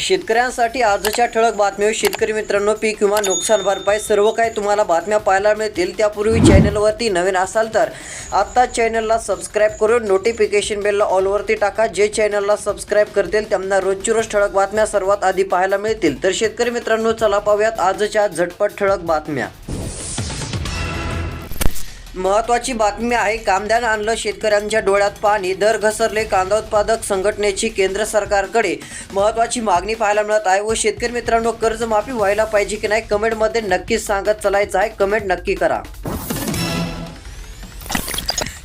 शेतकऱ्यांसाठी आजच्या ठळक बातम्या. शेतकरी मित्रांनो पीक विमा नुकसान भरपाई सर्व काही तुम्हाला बातम्या पाहायला मिळतील. त्यापूर्वी चॅनलवरती नवीन असाल तर आत्ता चॅनलला सबस्क्राईब करून नोटिफिकेशन बेलला ऑलवरती टाका. जे चॅनलला सबस्क्राईब करतील त्यांना रोजची रोज ठळक बातम्या सर्वात आधी पाहायला मिळतील. तर शेतकरी मित्रांनो चला पाहूयात आजच्या झटपट ठळक बातम्या. महत्वाची बातमी आहे कांद्यानं आणलं शेतकऱ्यांच्या डोळ्यात पाणी दर घसरले कांदा उत्पादक संघटनेची केंद्र सरकारकडे. महत्वाची मागणी पाहायला मिळत आहे व शेतकरी मित्रांनो कर्जमाफी व्हायला पाहिजे की नाही कमेंटमध्ये नक्कीच सांगत चलायचं आहे. कमेंट नक्की करा.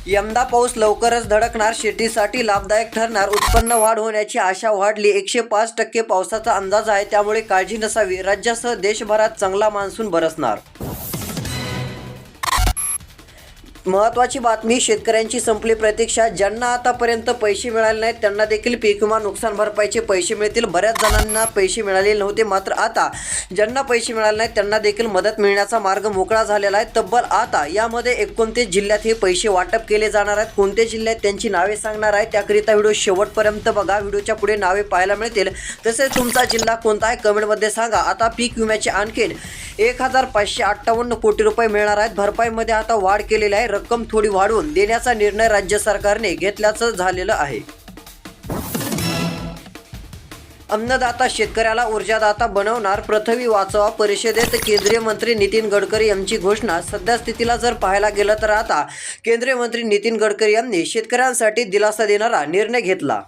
यंदा पाऊस लवकरच धडकणार शेतीसाठी लाभदायक ठरणार उत्पन्न वाढ होण्याची आशा वाढली. एकशे पाच टक्के पावसाचा अंदाज आहे त्यामुळे काळजी नसावी. राज्यासह देशभरात चांगला मान्सून बरसणार. महत्वाची बातमी शेतकऱ्यांची संपली प्रतीक्षा. ज्यांना आतापर्यंत पैसे मिळाले नाहीत त्यांना देखील पीक विमा नुकसान भरपाईचे पैसे मिळतील. बऱ्याच जणांना पैसे मिळाले नव्हते मात्र आता ज्यांना पैसे मिळाले नाहीत त्यांना देखील मदत मिळण्याचा मार्ग मोकळा झालेला आहे. तब्बल आता यामध्ये एकोणतीस जिल्ह्यात हे पैसे वाटप केले जाणार आहेत. कोणत्या जिल्ह्यात त्यांची नावे सांगणार आहे. त्याकरिता व्हिडिओ शेवटपर्यंत बघा. व्हिडिओच्या पुढे नावे पाहायला मिळतील. तसेच तुमचा जिल्हा कोणता आहे कमेंटमध्ये सांगा. आता पीक विम्याचे आणखीन एक हजार पाचशे अठ्ठावन्न कोटी रुपये मिळणार आहेत. भरपाईमध्ये आता वाढ केलेली आहे. रक्कम थोडी वाढवून देण्याचा निर्णय राज्य सरकारने घेतल्याचं झालेलं आहे. अन्नदाता शेतकऱ्याला ऊर्जादाता बनवणार पृथ्वी वाचवा परिषदेत केंद्रीय मंत्री नितीन गडकरी यांची घोषणा. सध्या स्थितीला जर पाहायला गेलं तर आता केंद्रीय मंत्री नितीन गडकरी यांनी शेतकऱ्यांसाठी दिलासा देणारा निर्णय घेतला.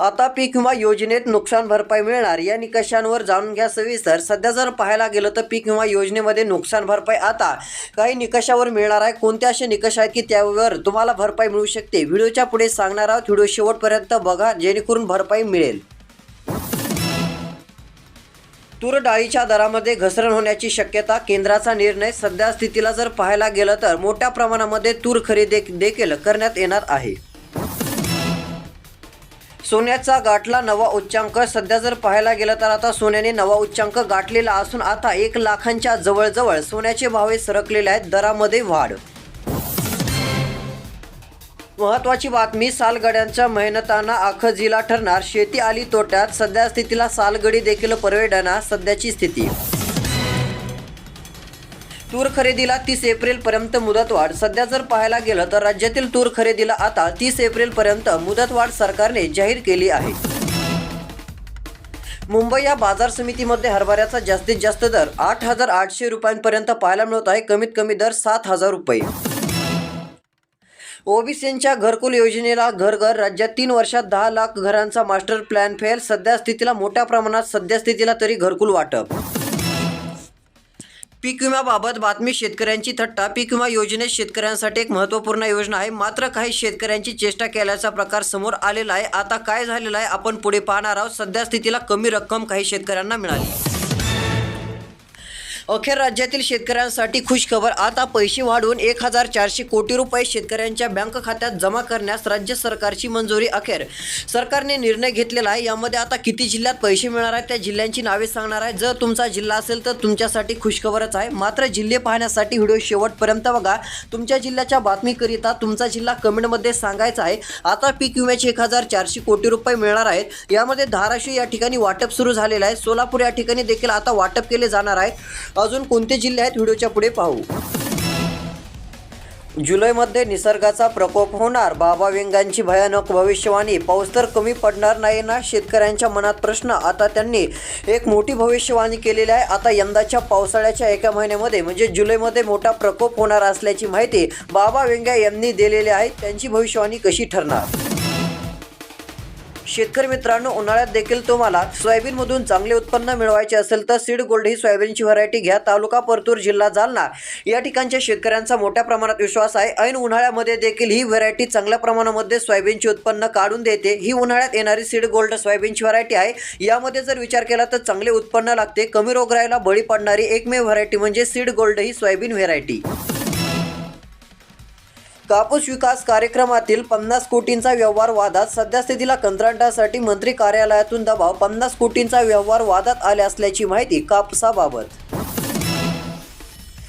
आता पीक विमा योजनेत नुकसान भरपाई मिळणार या निकषांवर जाणून घ्या सविस्तर. सध्या जर पाहायला गेलं तर पीक विमा योजनेमध्ये नुकसान भरपाई आता काही निकषावर मिळणार आहे. कोणते असे निकष आहेत की त्यावर तुम्हाला भरपाई मिळू शकते? व्हिडिओच्या पुढे सांगणार आहोत. व्हिडिओ शेवटपर्यंत बघा जेणेकरून भरपाई मिळेल. तूर डाळीच्या दरामध्ये घसरण होण्याची शक्यता केंद्राचा निर्णय सध्या स्थितीला जर पाहायला गेलं तर मोठ्या प्रमाणामध्ये तूर खरेदी देखील करण्यात येणार आहे. सोन्याचा गाठला नवा उच्चांक. सध्या जर पाहायला गेलं तर आता सोन्याने नवा उच्चांक गाठलेला असून आता एक लाखांच्या जवळजवळ सोन्याचे भावे सरकलेले आहेत. दरामध्ये वाढ. महत्वाची बातमी सालगड्यांच्या मेहनतांना आखजीला ठरणार. शेती आली तोट्यात. सध्या स्थितीला सालगडी देखील परवडणार सध्याची स्थिती. तूर खरेदीला तीस एप्रिलपर्यंत मुदतवाढ. सध्या जर पाहायला गेलं तर राज्यातील तूर खरेदीला आता तीस एप्रिलपर्यंत मुदतवाढ सरकारने जाहीर केली आहे. मुंबई या बाजार समितीमध्ये हरभऱ्याचा जास्तीत जास्त दर आठ हजार आठशे रुपयांपर्यंत पाहायला मिळत आहे. कमीत कमी दर सात हजार रुपये. ओबीसींच्या घरकुल योजनेला घर घर राज्यात तीन वर्षात दहा लाख घरांचा मास्टर प्लॅन फेल. सध्या स्थितीला मोठ्या प्रमाणात सध्या स्थितीला तरी घरकुल वाटप. पीक विम्याबाबत बातमी शेतकऱ्यांची थट्टा. पीक विमा योजनेत शेतकऱ्यांसाठी एक महत्त्वपूर्ण योजना आहे. मात्र काही शेतकऱ्यांची चेष्टा केल्याचा प्रकार समोर आलेला आहे. आता काय झालेला आहे? आपण पुढे पाहणार आहोत. सध्या स्थितीला कमी रक्कम काही शेतकऱ्यांना मिळाली. अखेर राज्यातील शेतकऱ्यांसाठी खुशखबर. आता पैसे वाढवून एक हजार चारशे कोटी रुपये शेतकऱ्यांच्या बँक खात्यात जमा करण्यास राज्य सरकारची मंजुरी अखेर. सरकारने निर्णय घेतलेला आहे. यामध्ये आता किती जिल्ह्यात पैसे मिळणार आहेत त्या जिल्ह्यांची नावे सांगणार आहे. जर तुमचा जिल्हा असेल तर तुमच्यासाठी खुशखबरच आहे. मात्र जिल्हे पाहण्यासाठी व्हिडिओ शेवटपर्यंत बघा. तुमच्या जिल्ह्याच्या बातमीकरिता तुमचा जिल्हा कमेंटमध्ये सांगायचा आहे. आता पीक विम्याचे एक हजार चारशे कोटी रुपये मिळणार आहेत. यामध्ये धाराशिव या ठिकाणी वाटप सुरू झालेलं आहे. सोलापूर या ठिकाणी देखील आता वाटप केले जाणार आहे. अजून कोणते जिल्हे आहेत? व्हिडिओच्या पुढे पाहू. जुलैमध्ये निसर्गाचा प्रकोप होणार. बाबा वेंगांची भयानक भविष्यवाणी. पाऊस तर कमी पडणार नाही ना? शेतकऱ्यांच्या मनात प्रश्न. आता त्यांनी एक मोठी भविष्यवाणी केलेली आहे. आता यंदाच्या पावसाळ्याच्या एका महिन्यामध्ये म्हणजे जुलैमध्ये मोठा प्रकोप होणार असल्याची माहिती बाबा वेंगा यांनी दिलेली आहे. त्यांची भविष्यवाणी कशी ठरणार? शेतकरी मित्रांनो उन्हाळ्यात देखील तुम्हाला सोयाबीनमधून चांगले उत्पन्न मिळवायचे असेल तर सीड गोल्ड ही सोयाबीनची व्हरायटी घ्या. तालुका परतूर जिल्हा जालना. या ठिकाणच्या शेतकऱ्यांचा मोठ्या प्रमाणात विश्वास आहे. ऐन उन्हाळ्यामध्ये देखील ही व्हरायटी चांगल्या प्रमाणामध्ये सोयाबीनचे उत्पन्न काढून देते. ही उन्हाळ्यात येणारी सीड गोल्ड सोयाबीनची व्हरायटी आहे. यामध्ये जर विचार केला तर चांगले उत्पन्न लागते. कमी रोगराईला बळी पडणारी एकमेव व्हरायटी म्हणजे सीड गोल्ड ही सोयाबीन व्हरायटी. कापूस विकास कार्यक्रमातील पन्नास कोटींचा व्यवहार वादात सध्या स्थितीला कंत्राटासाठी मंत्री कार्यालयातून दबाव पन्नास कोटींचा व्यवहार वादात आले असल्याची माहिती कापसाबाबत.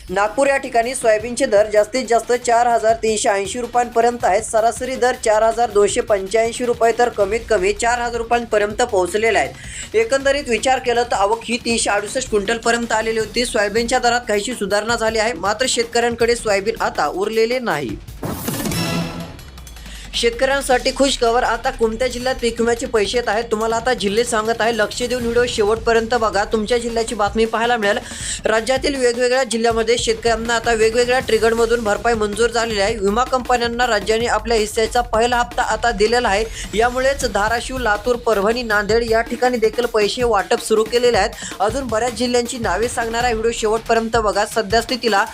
नागपूर या ठिकाणी सोयाबीनचे दर जास्तीत जास्त चार हजार तीनशे ऐंशी रुपयांपर्यंत आहेत. सरासरी दर चार हजार दोनशे पंच्याऐंशी रुपये तर कमीत कमी चार हजार रुपयांपर्यंत पोहोचलेले आहेत. एकंदरीत विचार केला तर आवक ही तीनशे अडुसष्ट क्विंटलपर्यंत आलेली होती. सोयाबीनच्या दरात काहीशी सुधारणा झाली आहे. मात्र शेतकऱ्यांकडे सोयाबीन आता उरलेले नाही. शेतकऱ्यांसाठी खुश खबर आता कोणत्या जिल्ह्यात पीक विम्याचे पैसे येत आहेत? तुम्हाला आता जिल्हे सांगत आहे लक्ष देऊन व्हिडिओ शेवटपर्यंत बघा. तुमच्या जिल्ह्याची बातमी पाहायला मिळेल. राज्यातील वेगवेगळ्या जिल्ह्यामध्ये शेतकऱ्यांना आता वेगवेगळ्या ट्रिगरमधून भरपाई मंजूर झालेली आहे. विमा कंपन्यांना राज्याने आपल्या हिस्स्याचा पहिला हप्ता आता दिलेला आहे. यामुळेच धाराशिव लातूर परभणी नांदेड या ठिकाणी देखील पैसे वाटप सुरू केलेले आहेत. अजून बऱ्याच जिल्ह्यांची नावे सांगणारा व्हिडिओ शेवटपर्यंत बघा. सध्या स्थितीला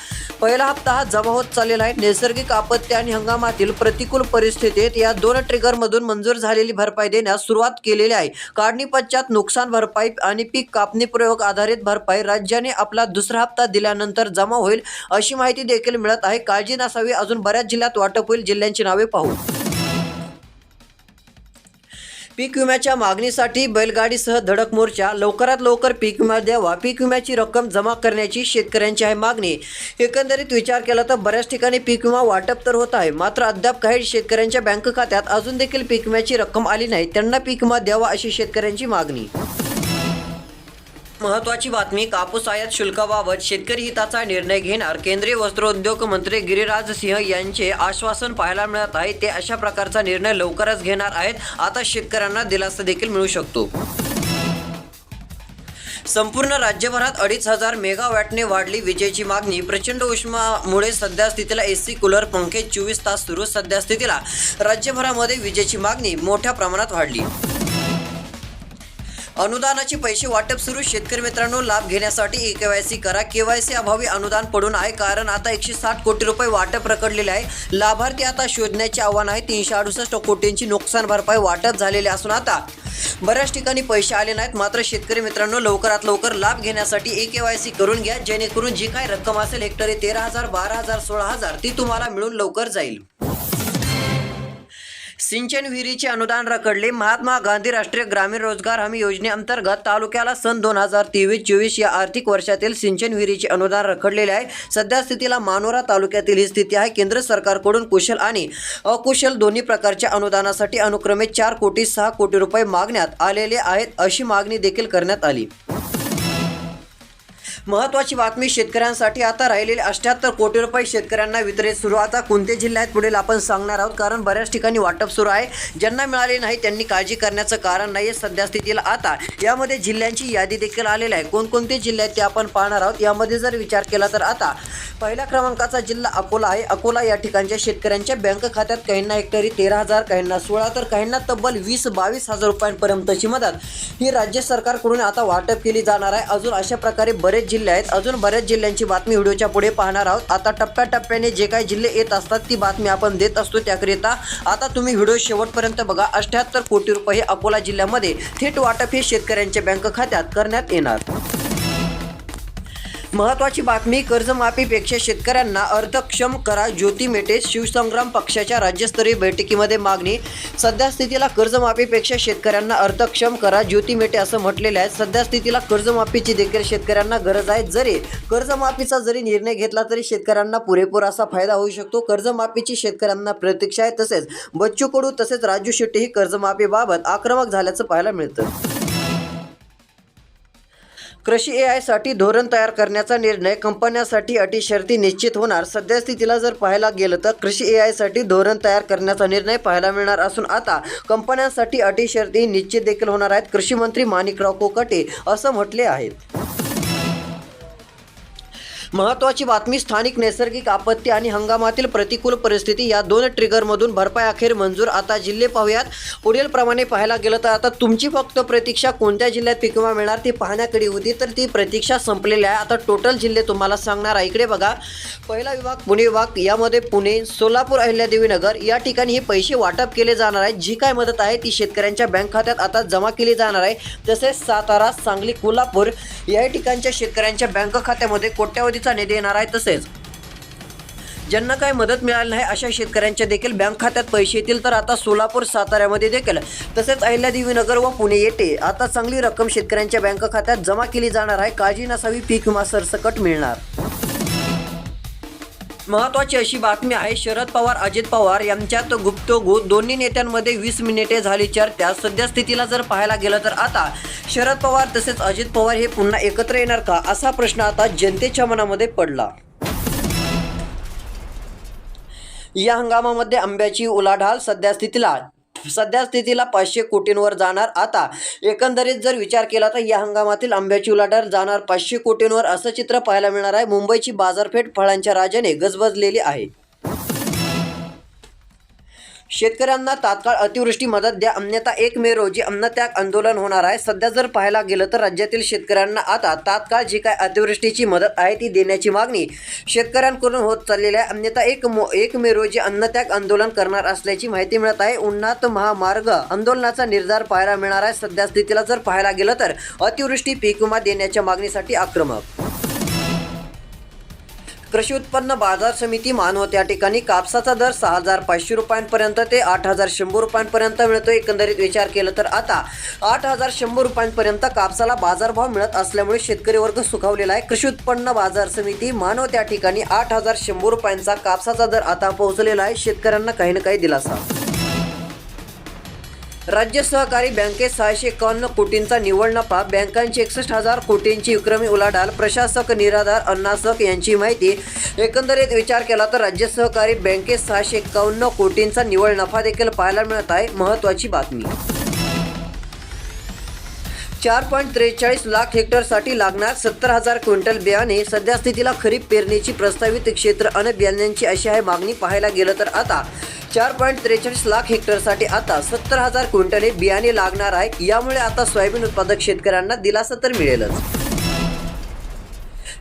पहिला हप्ता हा जमा होत चाललेला आहे. नैसर्गिक आपत्ती आणि हंगामातील प्रतिकूल परिस्थिती परिस्थितीत या दोन ट्रिगरमधून मंजूर झालेली भरपाई देण्यास सुरुवात केलेली आहे. काढणी पश्चात नुकसान भरपाई आणि पीक कापणी प्रयोग आधारित भरपाई राज्याने आपला दुसरा हप्ता दिल्यानंतर जमा होईल अशी माहिती देखील मिळत आहे. काळजी नसावी. अजून बऱ्याच जिल्ह्यात वाटप होईल. जिल्ह्यांची नावे पाहू. पीक विम्याच्या मागणीसाठी बैलगाडीसह धडक मोर्चा. लवकरात लवकर पीक विमा द्यावा. पीक विम्याची रक्कम जमा करण्याची शेतकऱ्यांची आहे मागणी. एकंदरीत विचार केला तर बऱ्याच ठिकाणी पीक विमा वाटप तर होत आहे. मात्र अद्याप काही शेतकऱ्यांच्या बँक खात्यात अजून देखील पीक विम्याची रक्कम आली नाही. त्यांना पीक विमा द्यावा अशी शेतकऱ्यांची मागणी. महत्वाची बातमी कापूस आयात शुल्काबाबत शेतकरी हिताचा निर्णय घेणार. केंद्रीय वस्त्रोद्योग मंत्री गिरिराज सिंह यांचे आश्वासन पाहायला मिळत आहे. ते अशा प्रकारचा निर्णय लवकरच घेणार आहेत. आता शेतकऱ्यांना दिलासा देखील मिळू शकतो. संपूर्ण राज्यभरात अडीच हजार मेगावॅटने वाढली विजेची मागणी. प्रचंड उष्मामुळे सध्या स्थितीला सी कूलर पंखे चोवीस तास सुरू सध्या स्थितीला. राज्यभरामध्ये विजेची मागणी मोठ्या प्रमाणात वाढली. अनुदानाचे पैसे वाटप सुरू. शेतकरी मित्रांनो लाभ घेण्यासाठी ए सी करा. के वाय सी अभावी अनुदान पडून आहे कारण आता एकशे साठ कोटी रुपये वाटप रखडलेले आहे. लाभार्थी आता शोधण्याचे आव्हान आहे. तीनशे अडुसष्ट कोटींची नुकसान भरपाई वाटप झालेली असून आता बऱ्याच ठिकाणी पैसे आले नाहीत. मात्र शेतकरी मित्रांनो लवकरात लवकर लाभ घेण्यासाठी ए वाय सी करून घ्या. जेणेकरून जी काही रक्कम असेल हेक्टरी तेरा हजार बारा हजार सोळा हजार ती तुम्हाला मिळून लवकर जाईल. सिंचन विहिरीचे अनुदान रखडले. महात्मा गांधी राष्ट्रीय ग्रामीण रोजगार हमी योजनेअंतर्गत तालुक्याला सन दोन हजार तेवीस चोवीस या आर्थिक वर्षातील सिंचन विहिरीचे अनुदान रखडलेले आहे. सध्या स्थितीला मानोरा तालुक्यातील ही स्थिती आहे. केंद्र सरकारकडून कुशल आणि अकुशल दोन्ही प्रकारच्या अनुदानासाठी अनुक्रमे चार कोटी सहा कोटी रुपये मागण्यात आलेले आहेत अशी मागणी देखील करण्यात आली. महत्वाची बातमी शेतकऱ्यांसाठी आता राहिलेले अठ्याहत्तर कोटी रुपये शेतकऱ्यांना वितरित सुरू. आता कोणते जिल्हे आहेत पुढील आपण सांगणार आहोत. कारण बऱ्याच ठिकाणी वाटप सुरू आहे. ज्यांना मिळाले नाही त्यांनी काळजी करण्याचं कारण नाही आहे सध्या स्थितीला आता. यामध्ये जिल्ह्यांची यादी देखील आलेली आहे. कोणकोणते जिल्हे आहेत ते आपण पाहणार आहोत. यामध्ये जर विचार केला तर आता पहिल्या क्रमांकाचा जिल्हा अकोला आहे. अकोला या ठिकाणच्या शेतकऱ्यांच्या बँक खात्यात काहींना हेक्टरी तेरा हजार काहींना सोळा तर काहींना तब्बल वीस बावीस हजार रुपयांपर्यंतची मदत. ही राज्य सरकारकडून आता वाटप केली जाणार आहे. अजून अशा प्रकारे बरेच जिल्हे आहेत. अजून बऱ्याच जिल्ह्यांची बातमी व्हिडिओच्या पुढे पाहणार आहोत. आता टप्प्याटप्प्याने जे काही जिल्हे येत असतात ती बातमी आपण देत असतो त्याकरिता आता तुम्ही व्हिडिओ शेवटपर्यंत बघा. अठ्याहत्तर कोटी रुपये अकोला जिल्ह्यामध्ये थेट वाटप हे शेतकऱ्यांच्या बँक खात्यात करण्यात येणार. महत्वाची बातमी कर्जमाफीपेक्षा शेतकऱ्यांना अर्थक्षम करा. ज्योती मेटे शिवसंग्राम पक्षाच्या राज्यस्तरीय बैठकीमध्ये मागणी सध्या स्थितीला कर्जमाफीपेक्षा शेतकऱ्यांना अर्थक्षम करा. ज्योती मेटे असं म्हटलेलं आहे सध्या स्थितीला कर्जमाफीची देखील शेतकऱ्यांना गरज आहे. जरी कर्जमाफीचा जरी निर्णय घेतला तरी शेतकऱ्यांना पुरेपूर असा फायदा होऊ शकतो. कर्जमाफीची शेतकऱ्यांना प्रतीक्षा आहे तसेच बच्चू कडू तसेच राजू शेट्टी ही कर्जमाफीबाबत आक्रमक झाल्याचं पाहायला मिळतं. कृषी ए आयसाठी धोरण तयार करण्याचा निर्णय कंपन्यासाठी अटी शर्ती निश्चित होणार. सद्यस्थितीला जर पाहायला गेलं तर कृषी ए आयसाठी धोरण तयार करण्याचा निर्णय पाहायला मिळणार असून आता कंपन्यांसाठी अटी शर्ती निश्चित देखील होणार आहेत. कृषी मंत्री माणिकराव कोकाटे असं म्हटले आहेत महत्वाची बातमी स्थानिक नैसर्गिक आपत्ती आणि हंगामातील प्रतिकूल परिस्थिती या दोन ट्रिगरमधून भरपाई अखेर मंजूर. आता जिल्हे पाहूयात. पुढील प्रमाणे पाहायला गेलं तर आता तुमची फक्त प्रतीक्षा कोणत्या जिल्ह्यात पिकवा मिळणार ती पाहण्याकडे होती तर ती प्रतीक्षा संपलेली आहे. आता टोटल जिल्हे तुम्हाला सांगणार आहे. इकडे बघा. पहिला विभाग पुणे विभाग यामध्ये पुणे सोलापूर अहिल्यादेवी नगर या ठिकाणी हे पैसे वाटप केले जाणार आहे जी काय मदत आहे ती शेतकऱ्यांच्या बँक खात्यात आता जमा केली जाणार आहे. तसेच सातारा सांगली कोल्हापूर या ठिकाणच्या शेतकऱ्यांच्या बँक खात्यामध्ये कोट्यावधी कोट्यावधीचा निधी येणार आहे तसेच. ज्यांना काही मदत मिळाली नाही अशा शेतकऱ्यांच्या देखील बँक खात्यात पैसे येतील तर आता सोलापूर साताऱ्यामध्ये देखील. तसेच अहिल्यादेवीनगर व पुणे येथे आता चांगली रक्कम शेतकऱ्यांच्या बँक खात्यात जमा केली जाणार आहे. काळजी नसावी पीक विमा सरसकट मिळणार. महत्वाची अशी बातमी आहे शरद पवार अजित पवार यांच्यात गुप्तगुप्त दोन्ही नेत्यांमध्ये वीस मिनिटे झाली चर्चा. सध्या स्थितीला जर पाहायला गेलं तर आता शरद पवार तसेच अजित पवार हे पुन्हा एकत्र येणार का? असा प्रश्न आता जनतेच्या मनामध्ये पडला. या हंगामामध्ये आंब्याची उलाढाल सध्या स्थितीला सध्या स्थितीला पाचशे कोटींवर जाणार. आता एकंदरीत जर विचार केला तर या हंगामातील आंब्याची उलाढाल जाणार पाचशे कोटींवर असं चित्र पाहायला मिळणार आहे. मुंबईची बाजारपेठ फळांच्या राजाने गजबजलेली आहे. शेतकऱ्यांना तात्काळ अतिवृष्टी मदत द्या. अन्यथा एक मे रोजी अन्नत्याग आंदोलन होणार आहे. सध्या जर पाहायला गेलं तर राज्यातील शेतकऱ्यांना आता तात्काळ जी काय अतिवृष्टीची मदत आहे ती देण्याची मागणी शेतकऱ्यांकडून होत चाललेली आहे. अन्यथा एक मो एक मे रोजी अन्नत्याग आंदोलन करणार असल्याची माहिती मिळत आहे. उन्हात महामार्ग आंदोलनाचा निर्धार पाहायला मिळणार आहे. सध्या स्थितीला जर पाहायला गेलं तर अतिवृष्टी पीक विमा देण्याच्या मागणीसाठी आक्रमक कृषी उत्पन्न बाजार समिती मानवत या ठिकाणी कापसाचा दर सहा हजार पाचशे रुपयांपर्यंत ते आठ हजार शंभर रुपयांपर्यंत मिळतो. एकंदरीत विचार केला तर आता आठ हजार शंभर रुपयांपर्यंत कापसाला बाजारभाव मिळत असल्यामुळे शेतकरी वर्ग सुखावलेला आहे. कृषी उत्पन्न बाजार समिती मानव त्या ठिकाणी आठ हजार शंभर रुपयांचा कापसाचा दर आता पोहोचलेला आहे. शेतकऱ्यांना काही ना काही दिलासा. राज्य सहकारी बँकेत सहाशे एकावन्न कोटींचा निव्वळ नफा बँकांची एकसष्ट हजार कोटींची विक्रमी उलाढाल प्रशासक निराधार अण्णासक यांची माहिती. एकंदरीत विचार केला तर राज्य सहकारी बँकेत सहाशे एकावन्न कोटींचा निव्वळ नफा देखील पाहायला मिळत आहे. महत्त्वाची बातमी. चार पॉईंट त्रेचाळीस लाख हेक्टरसाठी लागणार सत्तर हजार क्विंटल बियाणे. सध्या स्थितीला खरीप पेरणीची प्रस्तावित क्षेत्र अन बियाण्यांची अशी आहे मागणी. पाहायला गेलं तर आता चार पॉईंट त्रेचाळीस लाख हेक्टरसाठी आता सत्तर हजार क्विंटल हे बियाणे लागणार आहे. यामुळे आता सोयाबीन उत्पादक शेतकऱ्यांना दिलासा तर मिळेलच.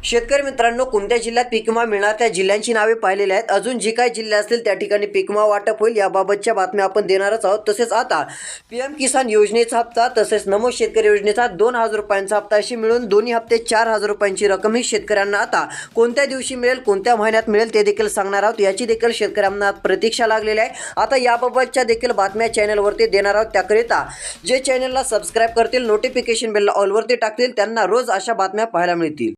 शेतकरी मित्रांनो कोणत्या जिल्ह्यात पीक विमा मिळणार त्या जिल्ह्यांची नावे पाहिलेली आहेत. अजून जी काही जिल्हे असतील त्या ठिकाणी पीक विमा वाटप होईल याबाबतच्या बातम्या आपण देणारच आहोत. तसेच आता पी एम किसान योजनेचा हप्ता तसेच नमो शेतकरी योजनेचा दोन हजार रुपयांचा हप्ता अशी मिळून दोन्ही हप्ते चार हजार रुपयांची रक्कम ही शेतकऱ्यांना आता कोणत्या दिवशी मिळेल कोणत्या महिन्यात मिळेल ते देखील सांगणार आहोत. याची देखील शेतकऱ्यांना प्रतीक्षा लागलेली आहे. आता याबाबतच्या देखील बातम्या चॅनलवरती देणार आहोत. त्याकरिता जे चॅनलला सबस्क्राईब करतील नोटिफिकेशन बेलला ऑलवरती टाकतील त्यांना रोज अशा बातम्या पाहायला मिळतील.